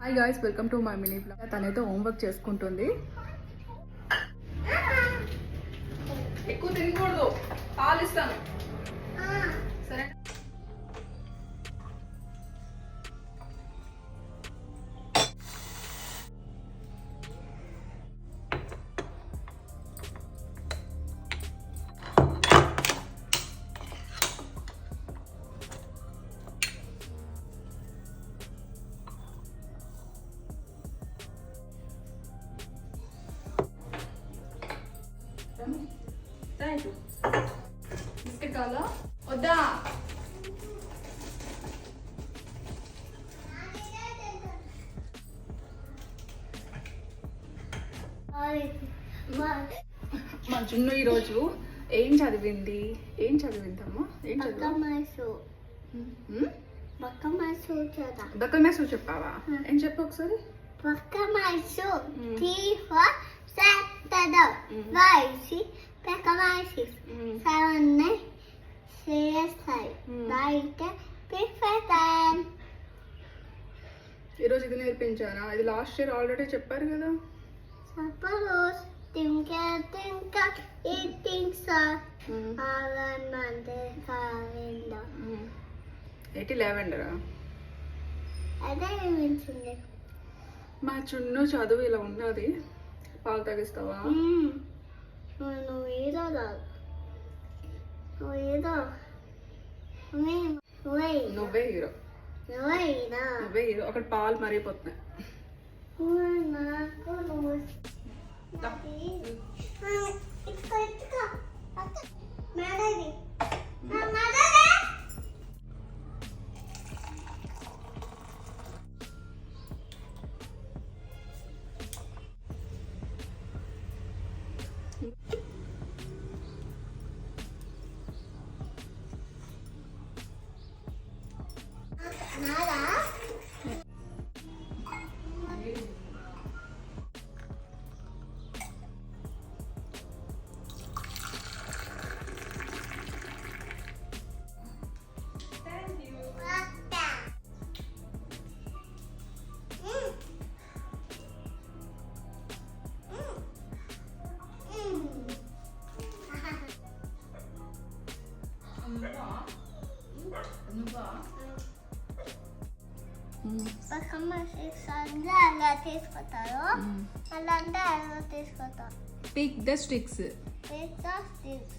Hi guys welcome to my mini blog తనైతే homework చేసుకుంటుంది. ఎక్కువ తినకూడదు. పాలు ఇస్తాను థ్యాంక్ బిస్కెట్ కావాలా వద్దా మా జున్ను ఈరోజు ఏం చదివింది? ఏం చదివిందమ్మా? ఏం చదివి చెప్పావా? ఏం చెప్పు ఒకసారి? పక్కమాసు Mm. తీఫా సెట్టద Mm. వైసి పక్కమాసి Mm. Mm. బయట పిఫెటన్ ఈరోజు ఇది నేర్పించానా ఇది లాస్ట్ ఇయర్ ఆల్రెడీ చెప్పారు కదా suppose thinker thinker eating sir oven మందే కావింద ఎయిటీ లెవెండరా అదే మించింది మా చున్ను చదువు ఇలా ఉన్నది పాలు తాగిస్తావా నువ్వు ఏదో నువ్వు ఏదో నువ్వే నువ్వే హీరో. నువ్వే హీరో. అక్కడ పాలు మరిగిపోతున్నాయి. నాకు Nada. పక్కమ్మ సంధ్య అలా తీసుకొస్తారు అలా అంటే అలా తీసుకొస్తారు pick the sticks pizza sticks